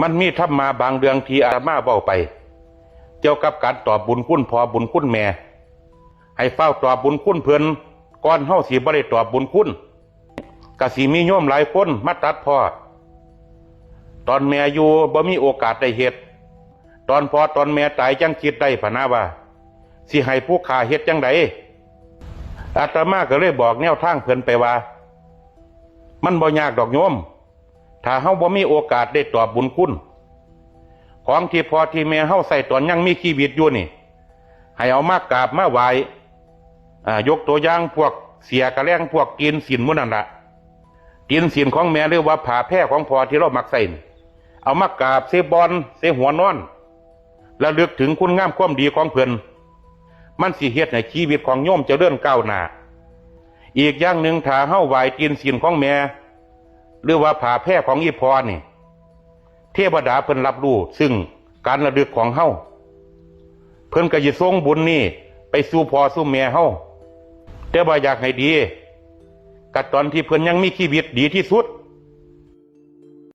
มันมีธรรมาบางเรื่องที่อาตมาเบ้าไป เกี่ยวกับการตอบบุญคุณพอบุญคุณแม่ ให้เฝ้าตอบบุญคุณเพิ่นก่อนเฮาสิบ่ได้ตอบบุญคุณกะสิมีโยมหลายคนมาตัดพ่อตอนแม่อยู่บ่มีโอกาสได้เฮ็ดตอนพอตอนแม่ตายจังคิดได้พนะว่าสิให้ผู้ขาเฮ็ดจังไดอาตมาก็เลยบอกแนวทางเพิ่นไปว่า มันบ่ยากดอกโยม ถ้าเฮาบ่มีโอกาสได้ตอบบุญคุณ ของที่พอที่แม่เฮาใส่ตอนยังมีชีวิตอยู่นี่ ให้เอามากราบมาไหว้อ่ยกตัวอย่างพวกเสียกระแรงพวกกินสินมุนั่นละกินสินของแม่หรือว่าผ่าแพร่ของพอที่เรามักใส่เอามากราบเสบอลเสหัวนอน แล้วลึกถึงคุณงามความดีของเพิ่นมันสิเฮ็ดให้ชีวิตของโยมจะเลื่อนก้าวหน้าอีกอย่างหนึ่งถ้าเฮาไหวกินสินของแม่ หรือว่าผ่าแพร่ของอีพอนี่ เทวดาเพิ่นรับรู้ซึ่งการระลึกของเฮาเพิ่นก็จะส่งบุญนี่ไปสู่พ่อสู่แม่เฮาแต่ว่าอยากให้ดีกัตอนที่เพิ่นยังมีชีวิตดีที่สุด